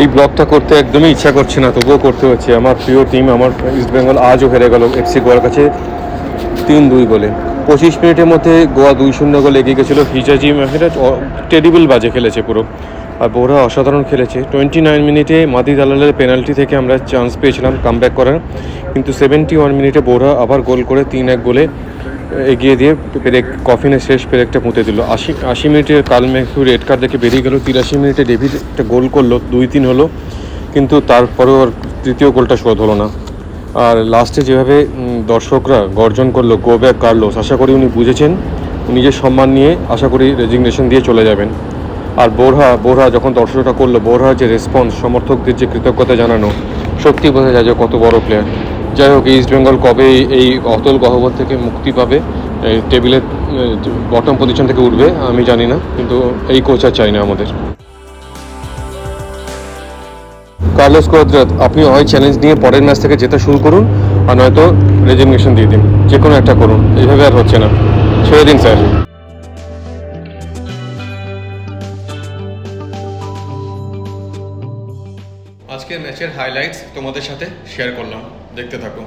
এই ব্লগটা করতে একদমই ইচ্ছা করছে না, তবুও করতে হচ্ছে। আমার প্রিয় টিম আমার ইস্ট বেঙ্গল আজও হেরে গেল এফসি গোয়ার কাছে তিন দুই গোলে। পঁচিশ মিনিটের মধ্যে গোয়া দুই শূন্য গোলে এগিয়ে গেছিল হিজাজি মেহরাজ। টেরিবল বাজে খেলেছে পুরো। আর বোরা অসাধারণ খেলেছে। টোয়েন্টি নাইন মিনিটে মাদি দালালের পেনাল্টি থেকে আমরা চান্স পেয়েছিলাম কামব্যাক করার। কিন্তু সেভেন্টি ওয়ান মিনিটে বোরা আবার গোল করে তিন এক গোলে এগিয়ে দিয়ে পেরেক কফিনের শেষ পেরেকটা পুঁতে দিল। আশি আশি মিনিটের কাল মেঘু রেড কার্ড দেখে বেরিয়ে গেল। তিরাশি মিনিটে ডেভিড একটা গোল করল দুই তিন হলো। কিন্তু তারপরেও আর তৃতীয় গোলটা শোধ হলো না। আর লাস্টে যেভাবে দর্শকরা গর্জন করল গো ব্যাক কার্লোস আশা করি উনি বুঝেছেন। নিজের সম্মান নিয়ে আশা করি রেজিগনেশন দিয়ে চলে যাবেন। আর বোরহা বোরহা যখন দর্শকটা করল, বোরহার যে রেসপন্স সমর্থকদের যে কৃতজ্ঞতা জানানো, সত্যি বোঝা যায় যে কত বড় প্লেয়ার যাই হোক ইস্ট বেঙ্গল কবে এই- অতল গহ্বর থেকে মুক্তি পাবে? টেবিলের বটম পজিশন থেকে উঠবে, আমি জানি না, কিন্তু এই কোচ আর চাই না আমাদের। কার্লোস কোয়াদ্রাত আপনি হয় চ্যালেঞ্জ নিয়ে পরের ম্যাচ থেকে জেতা শুরু করুন, আর নয়তো রেজিগনেশন দিয়ে দিন যে কোনো একটা করুন, এইভাবে আর হচ্ছে না। ছেড়ে দিন স্যার আজকের ম্যাচের হাইলাইটস তোমাদের সাথে শেয়ার করলাম। দেখতে থাকো।